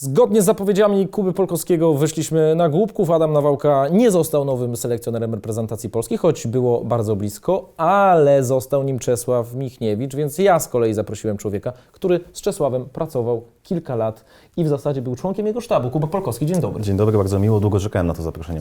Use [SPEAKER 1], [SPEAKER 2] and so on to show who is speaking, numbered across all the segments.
[SPEAKER 1] Zgodnie z zapowiedziami Kuby Polkowskiego wyszliśmy na głupków. Adam Nawałka nie został nowym selekcjonerem reprezentacji Polski, choć było bardzo blisko, ale został nim Czesław Michniewicz, więc ja z kolei zaprosiłem człowieka, który z Czesławem pracował kilka lat i w zasadzie był członkiem jego sztabu. Kuba Polkowski, dzień dobry.
[SPEAKER 2] Dzień dobry, bardzo miło. Długo czekałem na to zaproszenie.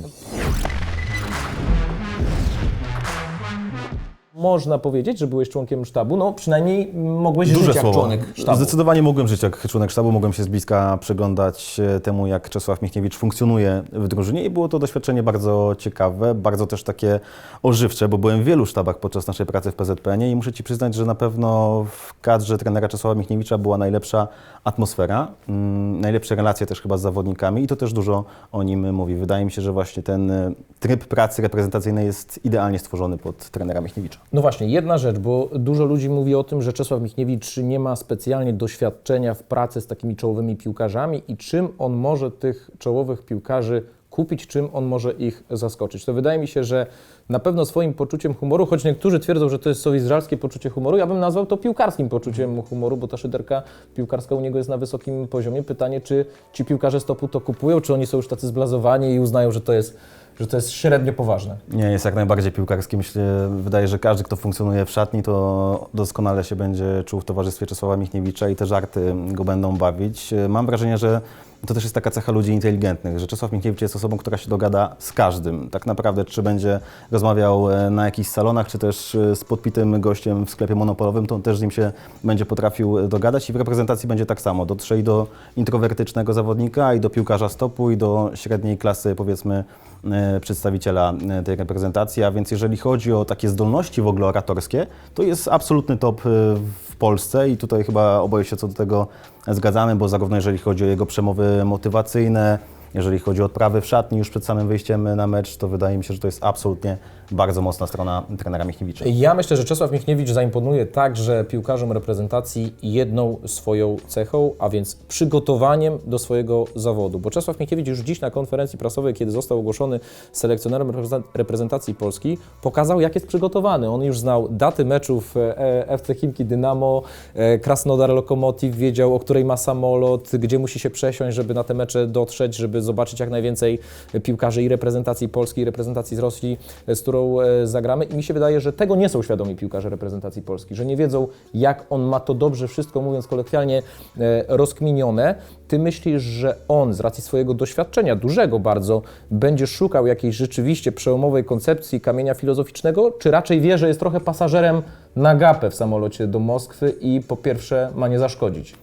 [SPEAKER 1] Można powiedzieć, że byłeś członkiem sztabu, no przynajmniej mogłeś żyć jak członek sztabu.
[SPEAKER 2] Zdecydowanie mogłem żyć jak członek sztabu, mogłem się z bliska przyglądać e, temu, jak Czesław Michniewicz funkcjonuje w drużynie i było to doświadczenie bardzo ciekawe, bardzo też takie ożywcze, bo byłem w wielu sztabach podczas naszej pracy w PZPN-ie i muszę Ci przyznać, że na pewno w kadrze trenera Czesława Michniewicza była najlepsza atmosfera, mm, najlepsze relacje też chyba z zawodnikami i to też dużo o nim mówi. Wydaje mi się, że właśnie ten e, tryb pracy reprezentacyjnej jest idealnie stworzony pod trenera Michniewicza.
[SPEAKER 1] No właśnie, jedna rzecz, bo dużo ludzi mówi o tym, że Czesław Michniewicz nie ma specjalnie doświadczenia w pracy z takimi czołowymi piłkarzami i czym on może tych czołowych piłkarzy kupić, czym on może ich zaskoczyć. To wydaje mi się, że na pewno swoim poczuciem humoru, choć niektórzy twierdzą, że to jest izraelskie poczucie humoru, ja bym nazwał to piłkarskim poczuciem humoru, bo ta szyderka piłkarska u niego jest na wysokim poziomie. Pytanie, czy ci piłkarze stopu to kupują, czy oni są już tacy zblazowani i uznają, że to jest, że to jest średnio poważne.
[SPEAKER 2] Nie, jest jak najbardziej piłkarski. Myślę, wydaje, że każdy, kto funkcjonuje w szatni, to doskonale się będzie czuł w towarzystwie Czesława Michniewicza i te żarty go będą bawić. Mam wrażenie, że to też jest taka cecha ludzi inteligentnych, że Czesław Michniewicz jest osobą, która się dogada z każdym. Tak naprawdę, czy będzie rozmawiał e, na jakichś salonach, czy też e, z podpitym gościem w sklepie monopolowym, to on też z nim się będzie potrafił dogadać i w reprezentacji będzie tak samo. Dotrze i do introwertycznego zawodnika, i do piłkarza stopu, i do średniej klasy, powiedzmy, e, przedstawiciela e, tej reprezentacji, a więc jeżeli chodzi o takie zdolności w ogóle oratorskie, to jest absolutny top e, w Polsce i tutaj chyba oboje się co do tego zgadzamy, bo zarówno jeżeli chodzi o jego przemowy motywacyjne, jeżeli chodzi o odprawy w szatni już przed samym wyjściem na mecz, to wydaje mi się, że to jest absolutnie bardzo mocna strona trenera Michniewicza.
[SPEAKER 1] Ja myślę, że Czesław Michniewicz zaimponuje także piłkarzom reprezentacji jedną swoją cechą, a więc przygotowaniem do swojego zawodu. Bo Czesław Michniewicz już dziś na konferencji prasowej, kiedy został ogłoszony selekcjonerem reprezen- reprezentacji Polski, pokazał, jak jest przygotowany. On już znał daty meczów e, FC Chimki Dynamo, e, Krasnodar Lokomotiv, wiedział, o której ma samolot, gdzie musi się przesiąść, żeby na te mecze dotrzeć, żeby zobaczyć jak najwięcej piłkarzy i reprezentacji Polski, i reprezentacji z Rosji, e, z którą e, zagramy. I mi się wydaje, że tego nie są świadomi piłkarze reprezentacji Polski, że nie wiedzą, jak on ma to dobrze wszystko, mówiąc kolokwialnie, e, rozkminione. Ty myślisz, że on z racji swojego doświadczenia, dużego bardzo, będzie szukał jakiejś rzeczywiście przełomowej koncepcji kamienia filozoficznego, czy raczej wie, że jest trochę pasażerem na gapę w samolocie do Moskwy i po pierwsze ma nie zaszkodzić?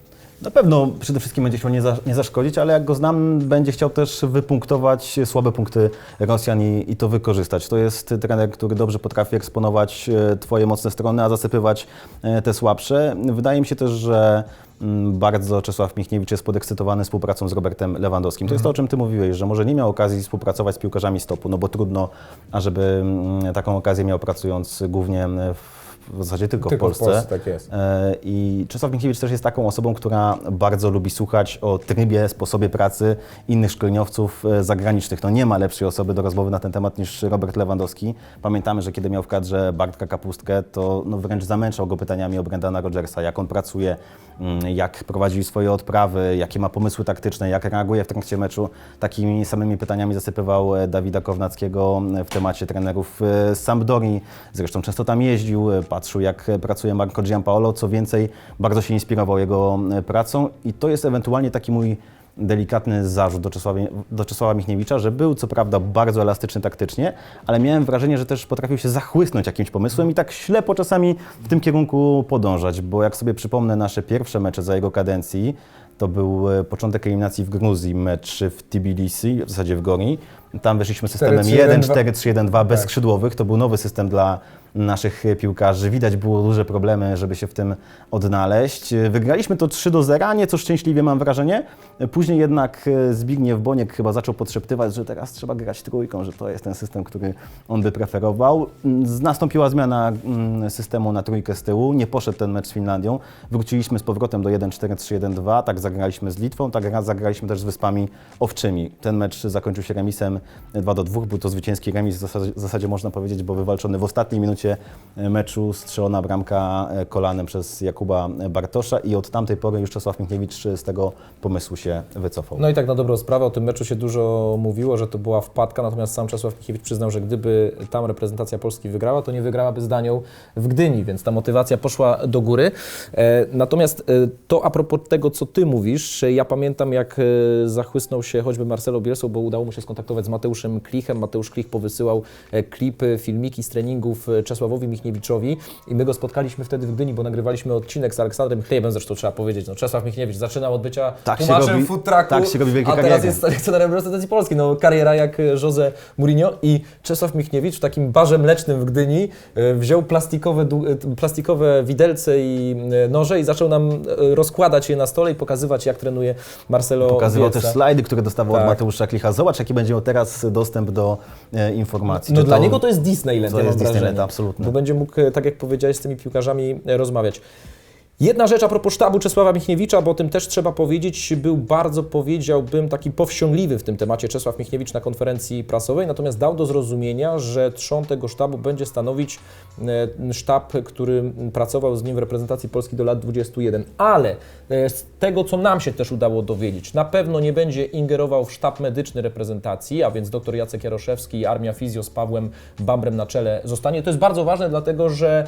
[SPEAKER 2] Na pewno przede wszystkim będzie chciał nie, za, nie zaszkodzić, ale jak go znam, będzie chciał też wypunktować słabe punkty Rosjan i, i to wykorzystać. To jest trener, który dobrze potrafi eksponować e, Twoje mocne strony, a zasypywać e, te słabsze. Wydaje mi się też, że mm, bardzo Czesław Michniewicz jest podekscytowany współpracą z Robertem Lewandowskim. To jest to, o czym Ty mówiłeś, że może nie miał okazji współpracować z piłkarzami stopu, no bo trudno, ażeby mm, taką okazję miał pracując głównie w w zasadzie tylko,
[SPEAKER 1] Tylko w
[SPEAKER 2] w Polsce.
[SPEAKER 1] Polsce, tak jest.
[SPEAKER 2] E, I Czesław Michniewicz też jest taką osobą, która bardzo lubi słuchać o trybie, sposobie pracy innych szkoleniowców e, zagranicznych. No nie ma lepszej osoby do rozmowy na ten temat niż Robert Lewandowski. Pamiętamy, że kiedy miał w kadrze Bartka Kapustkę, to no wręcz zamęczał go pytaniami o Brendana Rodgersa, jak on pracuje, mm, jak prowadzi swoje odprawy, jakie ma pomysły taktyczne, jak reaguje w trakcie meczu. Takimi samymi pytaniami zasypywał e, Dawida Kownackiego w temacie trenerów z Sampdorii. Zresztą często tam jeździł, patrzył jak pracuje Marco Giampaolo. Co więcej, bardzo się inspirował jego e, pracą i to jest ewentualnie taki mój delikatny zarzut do Czesława, do Czesława Michniewicza, że był co prawda bardzo elastyczny taktycznie, ale miałem wrażenie, że też potrafił się zachłysnąć jakimś pomysłem i tak ślepo czasami w tym kierunku podążać, bo jak sobie przypomnę nasze pierwsze mecze za jego kadencji, to był e, początek eliminacji w Gruzji, mecz w Tbilisi, w zasadzie w Gori. Tam weszliśmy systemem
[SPEAKER 1] 4-3-1-2.
[SPEAKER 2] 1-4-3-1-2 bez
[SPEAKER 1] Tak.
[SPEAKER 2] skrzydłowych. To był nowy system dla naszych piłkarzy. Widać było duże problemy, żeby się w tym odnaleźć. Wygraliśmy to 3 do 0, nieco szczęśliwie mam wrażenie. Później jednak e, Zbigniew Boniek chyba zaczął podszeptywać, że teraz trzeba grać trójką, że to jest ten system, który on by preferował. Mm, Nastąpiła zmiana mm, systemu na trójkę z tyłu. Nie poszedł ten mecz z Finlandią. Wróciliśmy z powrotem do 1-4-3-1-2. Tak zagraliśmy z Litwą, tak zagraliśmy też z Wyspami Owczymi. Ten mecz zakończył się remisem 2 do 2. Był to zwycięski remis w zasadzie, w zasadzie można powiedzieć, bo wywalczony w ostatniej minucie e, meczu strzelona bramka e, kolanem przez Jakuba Bartosza i od tamtej pory już Czesław Michniewicz z tego pomysłu się wycofał.
[SPEAKER 1] No i tak na dobrą sprawę o tym meczu się dużo mówiło, że to była wpadka, natomiast sam Czesław Michiewicz przyznał, że gdyby tam reprezentacja Polski wygrała, to nie wygrałaby z Danią w Gdyni, więc ta motywacja poszła do góry. E, natomiast e, to a propos tego, co Ty mówisz, e, ja pamiętam jak e, zachłysnął się choćby Marcelo Bielso, bo udało mu się skontaktować z Mateuszem Klichem. Mateusz Klich powysyłał e, klipy, filmiki z treningów e, Czesławowi Michniewiczowi i my go spotkaliśmy wtedy w Gdyni, bo nagrywaliśmy odcinek z Aleksandrem Chlebem, zresztą trzeba powiedzieć, no Czesław Michniewicz zaczynał od bycia
[SPEAKER 2] Tak
[SPEAKER 1] tłumaczem food trucku,
[SPEAKER 2] tak się robi wielkie
[SPEAKER 1] a teraz jest selekcjonerem reprezentacji Polski. No, kariera jak Jose Mourinho i Czesław Michniewicz w takim barze mlecznym w Gdyni e, wziął plastikowe, e, plastikowe widelce i e, noże i zaczął nam rozkładać je na stole i pokazywać, jak trenuje Marcelo
[SPEAKER 2] Pokazywał
[SPEAKER 1] Bielsa.
[SPEAKER 2] też slajdy, które dostawał
[SPEAKER 1] Tak.
[SPEAKER 2] od Mateusza Klicha. Zobacz, jaki będzie miał teraz dostęp do informacji.
[SPEAKER 1] No
[SPEAKER 2] Czy
[SPEAKER 1] dla niego to jest Disneyland,
[SPEAKER 2] to
[SPEAKER 1] ja
[SPEAKER 2] jest Disneyland,
[SPEAKER 1] wrażenie. Bo będzie mógł, e, tak jak powiedziałeś, z tymi piłkarzami e, rozmawiać. Jedna rzecz a propos sztabu Czesława Michniewicza, bo o tym też trzeba powiedzieć, był bardzo, powiedziałbym, taki powściągliwy w tym temacie Czesław Michniewicz na konferencji prasowej, natomiast dał do zrozumienia, że trzon tego sztabu będzie stanowić e, sztab, który pracował z nim w reprezentacji Polski do lat 21. Ale e, z tego, co nam się też udało dowiedzieć, na pewno nie będzie ingerował w sztab medyczny reprezentacji, a więc dr Jacek Jaroszewski i Armia Fizjo z Pawłem Bambrem na czele zostanie. To jest bardzo ważne, dlatego że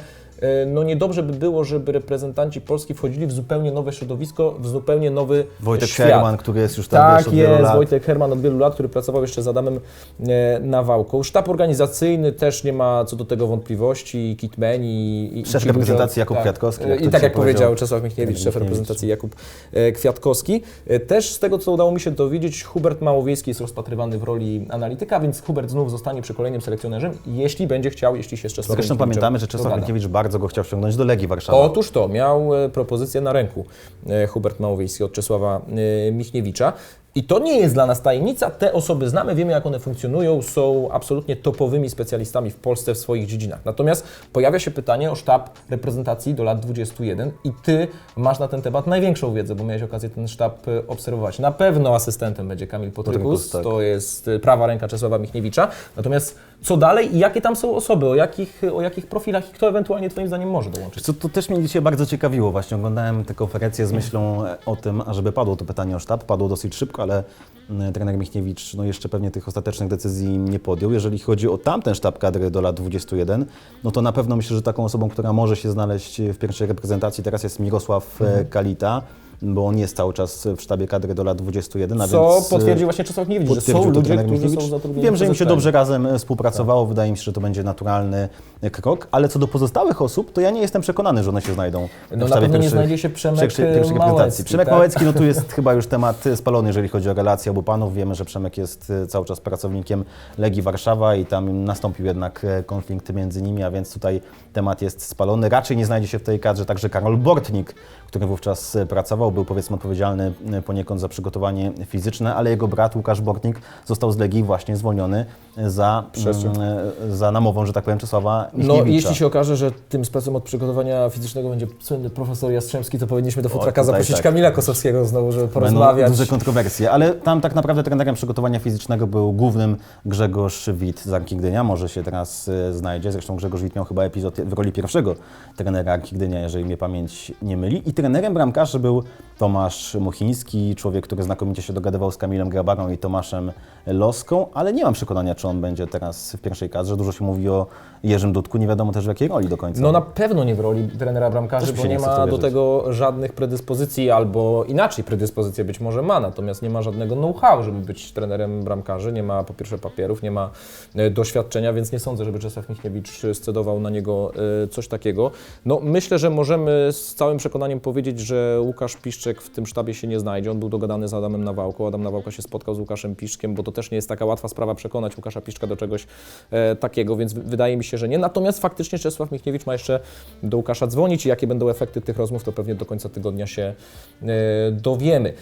[SPEAKER 1] no niedobrze by było, żeby reprezentanci Polski wchodzili w zupełnie nowe środowisko, w zupełnie nowy
[SPEAKER 2] Wojtek
[SPEAKER 1] świat.
[SPEAKER 2] Herman, który jest już tam
[SPEAKER 1] Tak
[SPEAKER 2] wiesz, od wielu
[SPEAKER 1] jest,
[SPEAKER 2] lat.
[SPEAKER 1] Wojtek Herman od wielu lat, który pracował jeszcze z Adamem e, Nawałką. Sztab organizacyjny też nie ma co do tego wątpliwości, Kitman i... i
[SPEAKER 2] Szef
[SPEAKER 1] i
[SPEAKER 2] reprezentacji Jakub Kwiatkowski,
[SPEAKER 1] E,
[SPEAKER 2] jak
[SPEAKER 1] I
[SPEAKER 2] to
[SPEAKER 1] tak jak powiedział Czesław Michniewicz, szef reprezentacji Jakub e, Kwiatkowski. E, Też z tego, co udało mi się dowiedzieć, Hubert Małowiejski jest rozpatrywany w roli analityka, więc Hubert znów zostanie przy kolejnym selekcjonerzem, jeśli będzie chciał, jeśli się z Czesławem
[SPEAKER 2] Zresztą pamiętamy, że Czesław. Michniewicz bardzo go chciał ściągnąć do Legii Warszawa.
[SPEAKER 1] Otóż to, miał e, propozycję na ręku e, Hubert Małowiejski od Czesława e, Michniewicza. I to nie jest dla nas tajemnica, te osoby znamy, wiemy jak one funkcjonują, są absolutnie topowymi specjalistami w Polsce w swoich dziedzinach. Natomiast pojawia się pytanie o sztab reprezentacji do lat 21 i Ty masz na ten temat największą wiedzę, bo miałeś okazję ten sztab obserwować. Na pewno asystentem będzie Kamil Potrykus,
[SPEAKER 2] Potrykus, tak.
[SPEAKER 1] to jest prawa ręka Czesława Michniewicza. Natomiast co dalej i jakie tam są osoby, o jakich, o jakich profilach i kto ewentualnie Twoim zdaniem może dołączyć?
[SPEAKER 2] Co to też mnie dzisiaj bardzo ciekawiło. Właśnie oglądałem tę konferencję z myślą e, o tym, ażeby padło to pytanie o sztab. Padło dosyć szybko, ale mm, trener Michniewicz no jeszcze pewnie tych ostatecznych decyzji nie podjął. Jeżeli chodzi o tamten sztab kadry do lat 21, no to na pewno myślę, że taką osobą, która może się znaleźć w pierwszej reprezentacji teraz jest Mirosław e, Kalita, bo on jest cały czas w sztabie kadry do lat 21. a
[SPEAKER 1] Co
[SPEAKER 2] więc, e,
[SPEAKER 1] potwierdził właśnie Czesław Michniewicz, że są ludzie, którzy są zatrudnieni
[SPEAKER 2] Wiem, że im się dobrze razem e, współpracowało. Wydaje mi się, że to będzie naturalny e, krok. Ale co do pozostałych osób, to ja nie jestem przekonany, że one się znajdą.
[SPEAKER 1] No
[SPEAKER 2] w sztabie pierwszych-
[SPEAKER 1] znajdzie się Przemek
[SPEAKER 2] pierwszej- pierwszej reprezentacji.
[SPEAKER 1] Małecki,
[SPEAKER 2] Przemek
[SPEAKER 1] tak?
[SPEAKER 2] Małecki, no tu jest chyba już temat e, spalony, jeżeli chodzi o relacje obu panów. Wiemy, że Przemek jest e, cały czas pracownikiem Legii Warszawa i tam nastąpił jednak e, konflikt między nimi, a więc tutaj temat jest spalony. Raczej nie znajdzie się w tej kadrze także Karol Bortnik, który wówczas e, był powiedzmy odpowiedzialny e, poniekąd za przygotowanie fizyczne, ale jego brat Łukasz Bortnik został z Legii właśnie zwolniony za, mm, e, za namową, że tak powiem, Czesława
[SPEAKER 1] No
[SPEAKER 2] Michniewicza.
[SPEAKER 1] jeśli się okaże, że tym specem od przygotowania fizycznego będzie słynny profesor Jastrzębski, to powinniśmy do futraka zaprosić
[SPEAKER 2] tak.
[SPEAKER 1] Kamila Kosowskiego znowu, żeby
[SPEAKER 2] Będą
[SPEAKER 1] porozmawiać.
[SPEAKER 2] duże kontrowersje, ale tam tak naprawdę trenerem przygotowania fizycznego był głównym Grzegorz Wit z Arki Gdynia, może się teraz e, znajdzie, zresztą Grzegorz Wit miał chyba epizod w roli pierwszego trenera Arki Gdynia, jeżeli mnie pamięć nie myli i trenerem bramkarzy był Tomasz Muchiński, człowiek, który znakomicie się dogadywał z Kamilem Grabarą i Tomaszem Loską, ale nie mam przekonania, czy on będzie teraz w pierwszej kadrze, dużo się mówi o Jerzym Dudku, nie wiadomo też w jakiej roli do końca.
[SPEAKER 1] No na pewno nie w roli trenera bramkarzy, bo nie
[SPEAKER 2] nie
[SPEAKER 1] ma do tego żadnych predyspozycji, albo inaczej predyspozycje być może ma, natomiast nie ma żadnego know-how, żeby być trenerem bramkarzy, nie ma po pierwsze papierów, nie ma e, doświadczenia, więc nie sądzę, żeby Czesław Michniewicz scedował na niego e, coś takiego. No myślę, że możemy z całym przekonaniem powiedzieć, że Łukasz Piszczek w tym sztabie się nie znajdzie, on był dogadany z Adamem Nawałką, Adam Nawałka się spotkał z Łukaszem Piszczkiem, bo to też nie jest taka łatwa sprawa przekonać Łukasza Piszczka do czegoś e, takiego, więc wydaje mi się, że nie. Natomiast faktycznie Czesław Michniewicz ma jeszcze do Łukasza dzwonić i jakie będą efekty tych rozmów, to pewnie do końca tygodnia się e, dowiemy.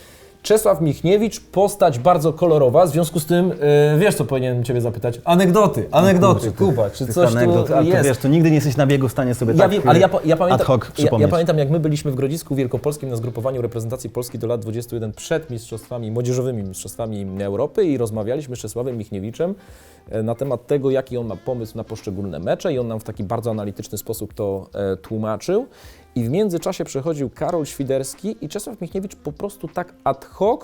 [SPEAKER 1] Czesław Michniewicz, postać bardzo kolorowa, w związku z tym, e, wiesz co powinienem Ciebie zapytać? Anegdoty, anegdoty, Kuba, czy coś
[SPEAKER 2] anegdot,
[SPEAKER 1] tu
[SPEAKER 2] ale to
[SPEAKER 1] jest?
[SPEAKER 2] wiesz, to nigdy nie jesteś na biegu w stanie sobie
[SPEAKER 1] Ja
[SPEAKER 2] tak
[SPEAKER 1] wiem, ale ja, ja,
[SPEAKER 2] ad
[SPEAKER 1] pamiętam,
[SPEAKER 2] hoc
[SPEAKER 1] ja, ja pamiętam, jak my byliśmy w Grodzisku Wielkopolskim na zgrupowaniu reprezentacji Polski do lat 21 przed mistrzostwami, młodzieżowymi mistrzostwami Europy i rozmawialiśmy z Czesławem Michniewiczem e, na temat tego, jaki on ma pomysł na poszczególne mecze i on nam w taki bardzo analityczny sposób to e, tłumaczył. I w międzyczasie przechodził Karol Świderski i Czesław Michniewicz po prostu tak ad hoc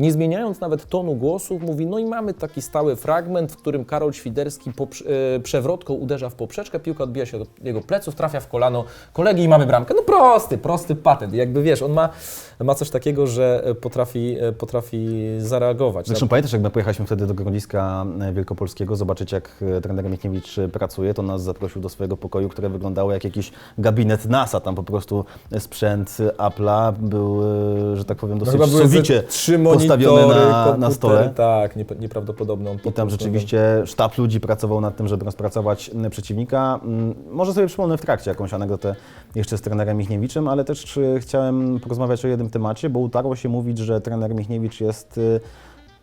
[SPEAKER 1] nie zmieniając nawet tonu głosu, mówi, no i mamy taki stały fragment, w którym Karol Świderski e, przewrotką uderza w poprzeczkę, piłka odbija się do jego pleców, trafia w kolano kolegi i mamy bramkę. No prosty, prosty patent. Jakby wiesz, on ma, ma coś takiego, że e, potrafi, e, potrafi zareagować.
[SPEAKER 2] Zresztą pamiętasz, jak my pojechaliśmy wtedy do Grodziska Wielkopolskiego, zobaczyć jak trener Michniewicz pracuje, to nas zaprosił do swojego pokoju, które wyglądało jak jakiś gabinet NASA. Tam po prostu sprzęt Apple'a był, że tak powiem,
[SPEAKER 1] No
[SPEAKER 2] dosyć
[SPEAKER 1] chyba ze
[SPEAKER 2] sowicie
[SPEAKER 1] trzy monitory,
[SPEAKER 2] na, na
[SPEAKER 1] komputer,
[SPEAKER 2] stole.
[SPEAKER 1] Tak, nie, nieprawdopodobne. On po
[SPEAKER 2] I tam rzeczywiście sztab ludzi pracował nad tym, żeby rozpracować m, przeciwnika. Mm, Może sobie przypomnę w trakcie jakąś anegdotę jeszcze z trenerem Michniewiczem, ale też chciałem porozmawiać o jednym temacie, bo utarło się mówić, że trener Michniewicz jest e,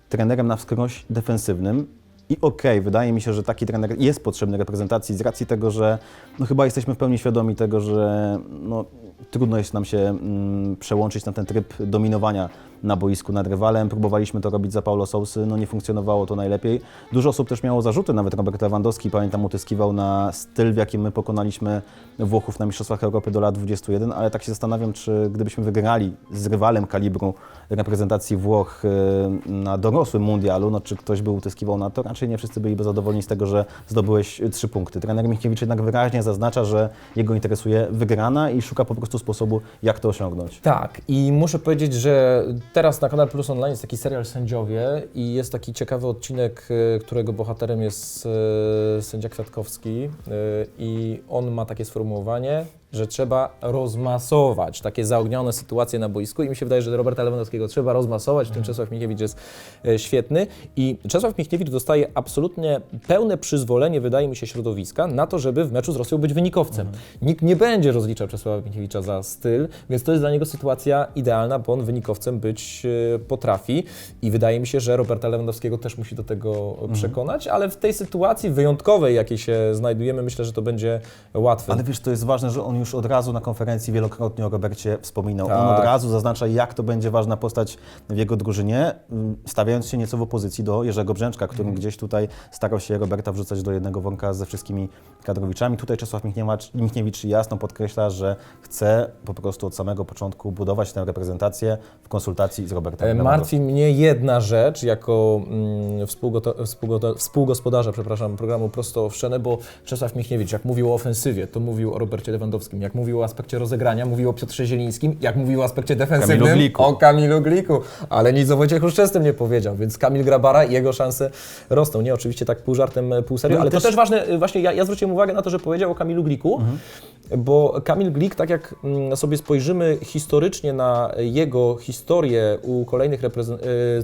[SPEAKER 2] trenerem na wskroś defensywnym. I okej, wydaje mi się, że taki trener jest potrzebny reprezentacji z racji tego, że no chyba jesteśmy w pełni świadomi tego, że no, trudno jest nam się mm, przełączyć na ten tryb dominowania na boisku nad rywalem. Próbowaliśmy to robić za Paulo Sousy, no nie funkcjonowało to najlepiej. Dużo osób też miało zarzuty, nawet Robert Lewandowski, pamiętam, utyskiwał na styl, w jakim my pokonaliśmy Włochów na Mistrzostwach Europy do lat 21, ale tak się zastanawiam, czy gdybyśmy wygrali z rywalem kalibru reprezentacji Włoch y, na dorosłym mundialu, no czy ktoś by utyskiwał na to? Raczej nie wszyscy byliby zadowoleni z tego, że zdobyłeś y, trzy punkty. Trener Michniewicz jednak wyraźnie zaznacza, że jego interesuje wygrana i szuka po prostu sposobu, jak to osiągnąć.
[SPEAKER 1] Tak, i muszę powiedzieć, że teraz na Kanal Plus Online jest taki serial Sędziowie i jest taki ciekawy odcinek, e, którego bohaterem jest e, sędzia Kwiatkowski e, i on ma takie sformułowanie, że trzeba rozmasować takie zaognione sytuacje na boisku i mi się wydaje, że Roberta Lewandowskiego trzeba rozmasować, w tym Czesław Michniewicz jest e, świetny i Czesław Michniewicz dostaje absolutnie pełne przyzwolenie, wydaje mi się, środowiska na to, żeby w meczu z Rosją być wynikowcem. Nikt nie będzie rozliczał Czesława Michniewicza za styl, więc to jest dla niego sytuacja idealna, bo on wynikowcem być e, potrafi i wydaje mi się, że Roberta Lewandowskiego też musi do tego przekonać, ale w tej sytuacji wyjątkowej, jakiej się znajdujemy, myślę, że to będzie łatwe.
[SPEAKER 2] Ale wiesz, to jest ważne, że on już od razu na konferencji wielokrotnie o Robercie wspominał. On
[SPEAKER 1] Tak.
[SPEAKER 2] od razu zaznacza, jak to będzie ważna postać w jego drużynie, stawiając się nieco w opozycji do Jerzego Brzęczka, który gdzieś tutaj starał się Roberta wrzucać do jednego worka ze wszystkimi kadrowiczami. Tutaj Czesław Michniewicz, Michniewicz jasno podkreśla, że chce po prostu od samego początku budować tę reprezentację w konsultacji z Robertem
[SPEAKER 1] E. Martwi mnie jedna rzecz jako mm, współgospodarza przepraszam, programu Prosto w Szczenę, bo Czesław Michniewicz, jak mówił o ofensywie, to mówił o Robercie Lewandowskim, jak mówił o aspekcie rozegrania, mówił o Piotrze Zielińskim, jak mówił o aspekcie defensywnym,
[SPEAKER 2] Kamilu Gliku.
[SPEAKER 1] o Kamilu Gliku, ale nic o Wojciechu Szczęsnym nie powiedział, więc Kamil Grabara i jego szanse rosną. Nie, oczywiście tak pół żartem, pół serio,
[SPEAKER 2] No
[SPEAKER 1] ale
[SPEAKER 2] też-
[SPEAKER 1] to też ważne, właśnie ja, ja zwróciłem uwagę na to, że powiedział o Kamilu Gliku, bo Kamil Glik, tak jak mm, sobie spojrzymy historycznie na jego historię u kolejnych y,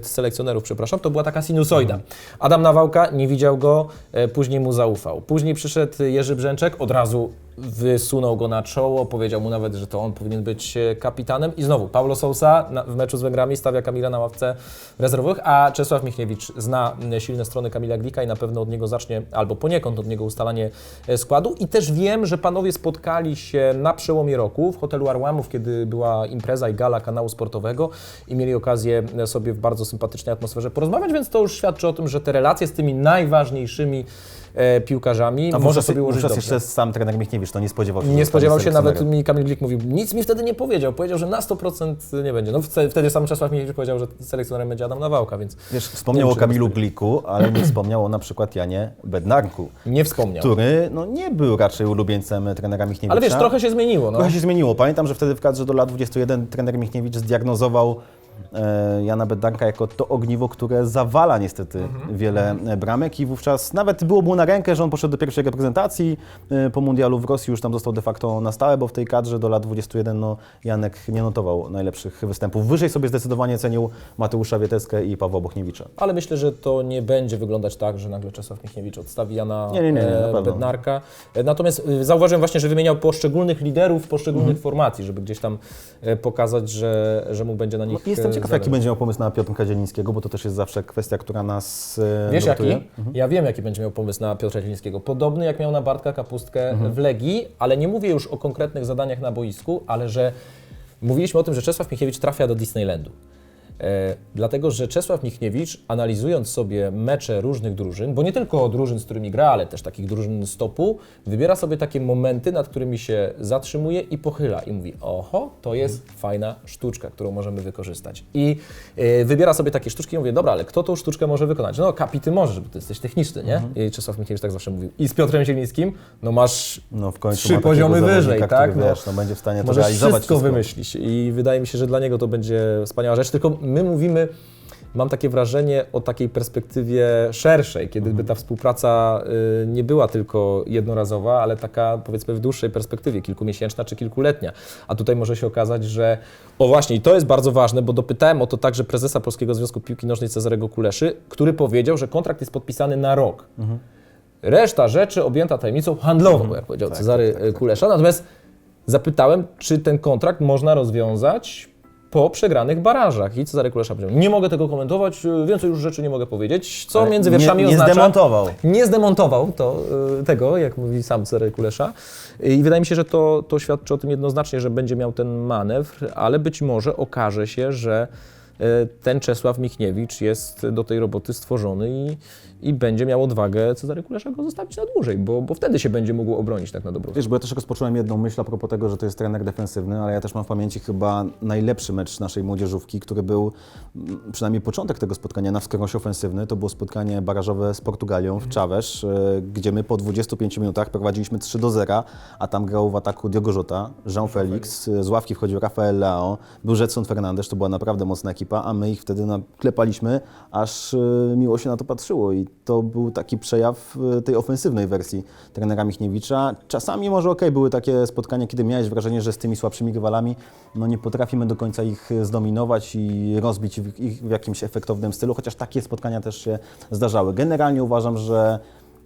[SPEAKER 1] selekcjonerów, przepraszam, to była taka sinusoida. Adam Nawałka nie widział go, e, później mu zaufał. Później przyszedł Jerzy Brzęczek, od razu wysunął go na czoło, powiedział mu nawet, że to on powinien być e, kapitanem i znowu Paulo Sousa w meczu z Węgrami stawia Kamila na ławce rezerwowych, a Czesław Michniewicz zna silne strony Kamila Glika i na pewno od niego zacznie, albo poniekąd od niego ustalanie e, składu i też wiem, że panowie spotkali się na przełomie roku w hotelu Arłamów, kiedy była impreza i gala kanału sportowego i mieli okazję sobie w bardzo sympatycznej atmosferze porozmawiać, więc to już świadczy o tym, że te relacje z tymi najważniejszymi e, piłkarzami
[SPEAKER 2] A
[SPEAKER 1] może sobie ułożyć dobrze.
[SPEAKER 2] jeszcze sam trener Michniewicz to nie spodziewał się.
[SPEAKER 1] Nie spodziewał się, nawet mi Kamil Glik mówił, nic mi wtedy nie powiedział. Powiedział, że na 100% nie będzie. No wtedy, sam Czesław Michniewicz powiedział, że selekcjonerem będzie Adam Nawałka, więc
[SPEAKER 2] Wiesz, wspomniał o Kamilu. Gliku, ale nie wspomniał o na przykład Janie Bednarku,
[SPEAKER 1] nie wspomniał.
[SPEAKER 2] który no, nie był raczej ulubieńcem trenera Michniewicza.
[SPEAKER 1] Ale wiesz, trochę się zmieniło. No.
[SPEAKER 2] Trochę się zmieniło. Pamiętam, że wtedy w kadrze do lat 21 trener Michniewicz zdiagnozował Jana Bednarka jako to ogniwo, które zawala niestety
[SPEAKER 1] Mhm.
[SPEAKER 2] wiele e, bramek i wówczas nawet było mu na rękę, że on poszedł do pierwszej reprezentacji e, po mundialu w Rosji, już tam został de facto na stałe, bo w tej kadrze do lat 21 no, Janek nie notował najlepszych występów. Wyżej sobie zdecydowanie cenił Mateusza Wieteskę i Pawła Bochniewicza.
[SPEAKER 1] Ale myślę, że to nie będzie wyglądać tak, że nagle Czesław Michniewicz odstawi Jana
[SPEAKER 2] Nie, nie, nie, na
[SPEAKER 1] e. Bednarka. E, Natomiast e, zauważyłem właśnie, że wymieniał poszczególnych liderów, poszczególnych
[SPEAKER 2] Mhm.
[SPEAKER 1] formacji, żeby gdzieś tam e, pokazać, że, że mu będzie na nich
[SPEAKER 2] No, jestem Ciekaw, jaki będzie miał pomysł na Piotrka Zielińskiego, bo to też jest zawsze kwestia, która nas e,
[SPEAKER 1] Wiesz
[SPEAKER 2] nurtuje.
[SPEAKER 1] jaki? Ja wiem, jaki będzie miał pomysł na Piotra Zielińskiego. Podobny jak miał na Bartka Kapustkę w Legii, ale nie mówię już o konkretnych zadaniach na boisku, ale że mówiliśmy o tym, że Czesław Michniewicz trafia do Disneylandu. E, dlatego, że Czesław Michniewicz, analizując sobie mecze różnych drużyn, bo nie tylko drużyn, z którymi gra, ale też takich drużyn stopu, wybiera sobie takie momenty, nad którymi się zatrzymuje i pochyla i mówi, oho, to jest fajna sztuczka, którą możemy wykorzystać. I e, wybiera sobie takie sztuczki i mówi, dobra, ale kto tą sztuczkę może wykonać? No, Kapi, ty możesz, bo ty jesteś techniczny, nie? I Czesław Michniewicz tak zawsze mówił. I z Piotrem Zielińskim, no masz
[SPEAKER 2] No w końcu
[SPEAKER 1] trzy poziomy wyżej,
[SPEAKER 2] który,
[SPEAKER 1] tak?
[SPEAKER 2] Wiesz, no, będzie w stanie to realizować
[SPEAKER 1] wszystko wymyślić i wydaje mi się, że dla niego to będzie wspaniała rzecz, tylko my mówimy, mam takie wrażenie o takiej perspektywie szerszej, kiedy by ta współpraca y, nie była tylko jednorazowa, ale taka powiedzmy w dłuższej perspektywie, kilkumiesięczna czy kilkuletnia. A tutaj może się okazać, że o właśnie i to jest bardzo ważne, bo dopytałem o to także prezesa Polskiego Związku Piłki Nożnej Cezarego Kuleszy, który powiedział, że kontrakt jest podpisany na rok. Reszta rzeczy objęta tajemnicą handlową, jak powiedział Cezary Kulesza. Natomiast zapytałem, czy ten kontrakt można rozwiązać po przegranych barażach. I Cezary Kulesza powiedział, nie mogę tego komentować, y, więcej już rzeczy nie mogę powiedzieć, co
[SPEAKER 2] Ale
[SPEAKER 1] między
[SPEAKER 2] nie-
[SPEAKER 1] wierszami
[SPEAKER 2] nie
[SPEAKER 1] oznacza...
[SPEAKER 2] zdemontował.
[SPEAKER 1] Nie zdemontował to, y, tego, jak mówi sam Cezary Kulesza. I wydaje mi się, że to, to świadczy o tym jednoznacznie, że będzie miał ten manewr, ale być może okaże się, że ten Czesław Michniewicz jest do tej roboty stworzony i, i będzie miał odwagę Cezary Kulesza go zostawić na dłużej, bo, bo wtedy się będzie mógł obronić tak na dobrą
[SPEAKER 2] Wiesz, bo ja też rozpocząłem jedną myśl a propos tego, że to jest trener defensywny, ale ja też mam w pamięci chyba najlepszy mecz naszej młodzieżówki, który był przynajmniej początek tego spotkania na wskroś ofensywny. To było spotkanie barażowe z Portugalią w Czawesz, e, gdzie my po 25 minutach prowadziliśmy 3 do 0, a tam grał w ataku Diogo Jota, Jean Felix, e, z ławki wchodził Rafael Leao, był Jetson Fernandez, to była naprawdę mocna ekipa, a my ich wtedy naklepaliśmy, aż e, miło się na to patrzyło i to był taki przejaw e, tej ofensywnej wersji trenera Michniewicza. Czasami może okej, były takie spotkania, kiedy miałeś wrażenie, że z tymi słabszymi rywalami no nie potrafimy do końca ich zdominować i rozbić ich w jakimś efektownym stylu, chociaż takie spotkania też się zdarzały. Generalnie uważam, że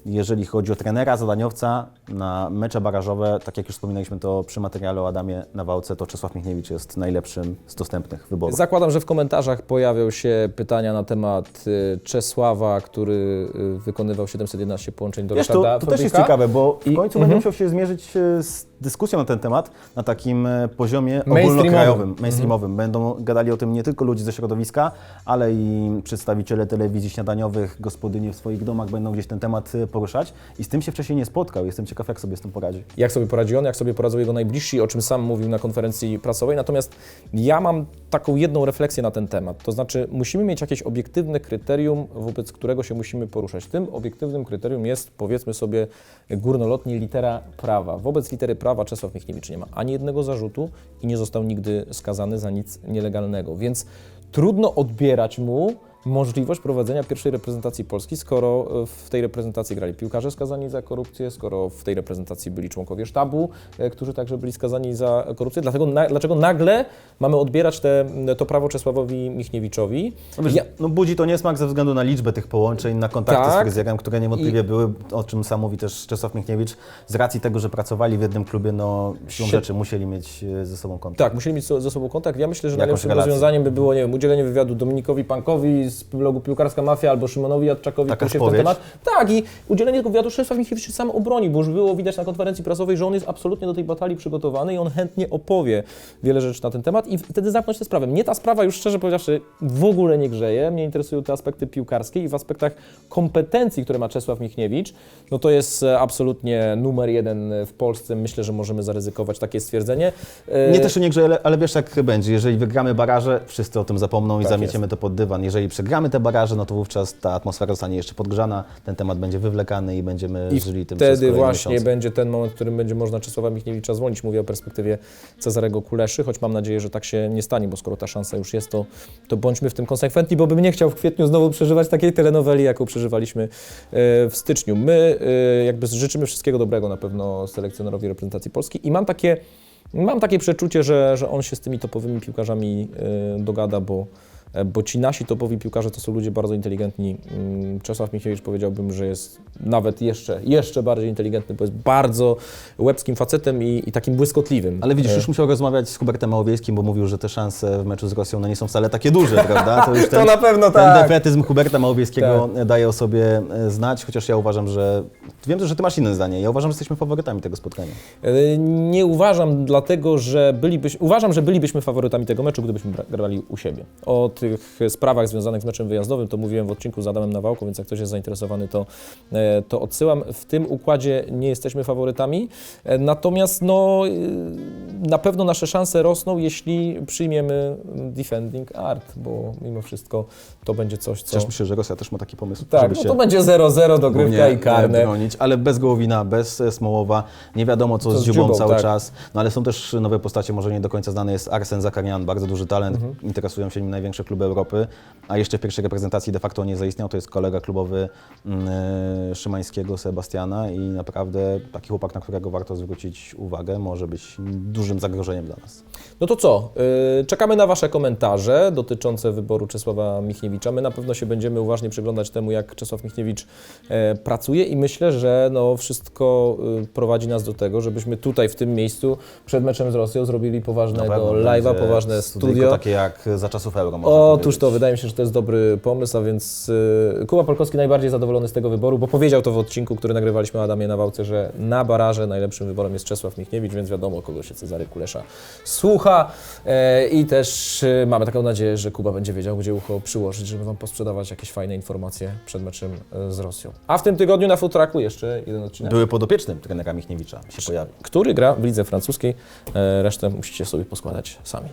[SPEAKER 2] jeżeli chodzi o trenera, zadaniowca na mecze barażowe, tak jak już wspominaliśmy to przy materiale o Adamie Nawałce, to Czesław Michniewicz jest najlepszym z dostępnych wyborów.
[SPEAKER 1] Zakładam, że w komentarzach pojawią się pytania na temat y, Czesława, który y, wykonywał 711 połączeń do
[SPEAKER 2] Wiesz,
[SPEAKER 1] Ryszarda
[SPEAKER 2] to, to też jest ciekawe, bo w
[SPEAKER 1] I-
[SPEAKER 2] końcu
[SPEAKER 1] Mhm.
[SPEAKER 2] będę musiał się zmierzyć e, z dyskusją na ten temat na takim e, poziomie ogólnokrajowym, mainstreamowym. Będą gadali o tym nie tylko ludzie ze środowiska, ale i przedstawiciele telewizji śniadaniowych, gospodynie w swoich domach będą gdzieś ten temat e, poruszać i z tym się wcześniej nie spotkał. Jestem ciekaw, jak sobie z tym poradzi.
[SPEAKER 1] jak sobie poradzi on, jak sobie poradzą jego najbliżsi, o czym sam mówił na konferencji prasowej. Natomiast ja mam taką jedną refleksję na ten temat. To znaczy, musimy mieć jakieś obiektywne kryterium, wobec którego się musimy poruszać. Tym obiektywnym kryterium jest, powiedzmy sobie, górnolotnie litera prawa. Wobec litery prawa Czesław Michniewicz nie ma ani jednego zarzutu i nie został nigdy skazany za nic nielegalnego. Więc trudno odbierać mu możliwość prowadzenia pierwszej reprezentacji Polski, skoro e, w tej reprezentacji grali piłkarze skazani za korupcję, skoro w tej reprezentacji byli członkowie sztabu, e, którzy także byli skazani za korupcję. Dlatego, na, dlaczego nagle mamy odbierać te, to prawo Czesławowi Michniewiczowi?
[SPEAKER 2] No, wiesz,
[SPEAKER 1] Ja-
[SPEAKER 2] no budzi to niesmak ze względu na liczbę tych połączeń, na kontakty
[SPEAKER 1] Tak.
[SPEAKER 2] z fryzjerem, które niewątpliwie były, o czym sam mówi też Czesław Michniewicz, z racji tego, że pracowali w jednym klubie, no siłą rzeczy musieli mieć e, ze sobą kontakt.
[SPEAKER 1] Tak, musieli mieć ze sobą kontakt. Ja myślę, że
[SPEAKER 2] Jakąś
[SPEAKER 1] najlepszym
[SPEAKER 2] relację.
[SPEAKER 1] rozwiązaniem by było, nie wiem, udzielenie wywiadu Dominikowi Pankowi z blogu Piłkarska Mafia albo Szymonowi Jadczakowi,
[SPEAKER 2] Taka
[SPEAKER 1] który się w ten
[SPEAKER 2] spowiedź?
[SPEAKER 1] temat... Tak, i udzielenie tego wywiadu Czesław Michniewicz się sam obroni, bo już było widać na konferencji prasowej, że on jest absolutnie do tej batalii przygotowany i on chętnie opowie wiele rzeczy na ten temat i wtedy zamknąć tę sprawę. Mnie ta sprawa już szczerze powiedziawszy w ogóle nie grzeje. Mnie interesują te aspekty piłkarskie i w aspektach kompetencji, które ma Czesław Michniewicz, no to jest e, absolutnie numer jeden w Polsce. Myślę, że możemy zaryzykować takie stwierdzenie. E,
[SPEAKER 2] Nie też nie grze, ale, ale wiesz jak będzie. Jeżeli wygramy baraże, wszyscy o tym zapomną i
[SPEAKER 1] Tak
[SPEAKER 2] zamieciemy to pod dywan. Jeżeli przegramy te baraże, no to wówczas ta atmosfera zostanie jeszcze podgrzana, ten temat będzie wywlekany i będziemy
[SPEAKER 1] I
[SPEAKER 2] żyli tym
[SPEAKER 1] wtedy właśnie
[SPEAKER 2] miesiące.
[SPEAKER 1] będzie ten moment, w którym będzie można Czesława Michniewicza zwolnić. Mówię o perspektywie Cezarego Kuleszy, choć mam nadzieję, że tak się nie stanie, bo skoro ta szansa już jest, to, to bądźmy w tym konsekwentni, bo bym nie chciał w kwietniu znowu przeżywać takiej telenoweli, jaką przeżywaliśmy e, w styczniu. My e, jakby życzymy wszystkiego dobrego na pewno selekcjonerowi reprezentacji Polski i mam takie, mam takie przeczucie, że, że on się z tymi topowymi piłkarzami e, dogada, bo bo ci nasi topowi piłkarze to są ludzie bardzo inteligentni. Mm, Czesław Michiewicz powiedziałbym, że jest nawet jeszcze, jeszcze bardziej inteligentny, bo jest bardzo łebskim facetem i, i takim błyskotliwym.
[SPEAKER 2] Ale widzisz,
[SPEAKER 1] E,
[SPEAKER 2] już musiał rozmawiać z Hubertem Małowiejskim, bo mówił, że te szanse w meczu z Rosją no nie są wcale takie duże, prawda? To już
[SPEAKER 1] To na pewno
[SPEAKER 2] ten
[SPEAKER 1] tak.
[SPEAKER 2] defetyzm Huberta Małowiejskiego daje o sobie e, znać, chociaż ja uważam, że... Wiem, że ty masz inne zdanie. Ja uważam, że jesteśmy faworytami tego spotkania.
[SPEAKER 1] E, Nie uważam dlatego, że bylibyśmy, uważam, że bylibyśmy faworytami tego meczu, gdybyśmy grali u siebie. O tych sprawach związanych z meczem wyjazdowym to mówiłem w odcinku z Adamem Nawałką, więc jak ktoś jest zainteresowany, to, e, to odsyłam. W tym układzie nie jesteśmy faworytami, e, natomiast no, e, na pewno nasze szanse rosną, jeśli przyjmiemy defending art, bo mimo wszystko to będzie coś, co...
[SPEAKER 2] Chociaż myślę, że Rosja też ma taki pomysł,
[SPEAKER 1] Tak, no to będzie 0-0 dogrywka
[SPEAKER 2] głównie,
[SPEAKER 1] i karne.
[SPEAKER 2] bronić, ale bez Gołowina, bez Smołowa, nie wiadomo co,
[SPEAKER 1] Co
[SPEAKER 2] z
[SPEAKER 1] z
[SPEAKER 2] Dziubą
[SPEAKER 1] Dziubą,
[SPEAKER 2] cały
[SPEAKER 1] tak.
[SPEAKER 2] czas, no ale są też nowe postacie, może nie do końca znane jest Arsen Zakarian, bardzo duży talent,
[SPEAKER 1] Mhm.
[SPEAKER 2] interesują się nim największe kluby Europy, a jeszcze w pierwszej reprezentacji de facto nie zaistniał, to jest kolega klubowy mm, e, Szymańskiego, Sebastiana i naprawdę taki chłopak, na którego warto zwrócić uwagę, może być dużym zagrożeniem dla nas.
[SPEAKER 1] No to co? Yy, Czekamy na Wasze komentarze dotyczące wyboru Czesława Michniewicza. My na pewno się będziemy uważnie przyglądać temu, jak Czesław Michniewicz e, pracuje i myślę, że no, wszystko prowadzi nas do tego, żebyśmy tutaj w tym miejscu przed meczem z Rosją zrobili poważnego live'a, poważne studio.
[SPEAKER 2] takie jak za czasów euro, można
[SPEAKER 1] Otóż to, wydaje mi się, że to jest dobry pomysł, a więc y, Kuba Polkowski najbardziej zadowolony z tego wyboru, bo powiedział to w odcinku, który nagrywaliśmy Adamie Nawałce, że na baraże najlepszym wyborem jest Czesław Michniewicz, więc wiadomo, kogo się Cezary Kulesza słucha e, i też y, mamy taką nadzieję, że Kuba będzie wiedział, gdzie ucho przyłożyć, żeby Wam posprzedawać jakieś fajne informacje przed meczem e, z Rosją. A w tym tygodniu na Futraku jeszcze jeden odcinek,
[SPEAKER 2] Były podopiecznym trenera Michniewicza się pojawił.
[SPEAKER 1] który gra w lidze francuskiej, e, resztę musicie sobie poskładać sami.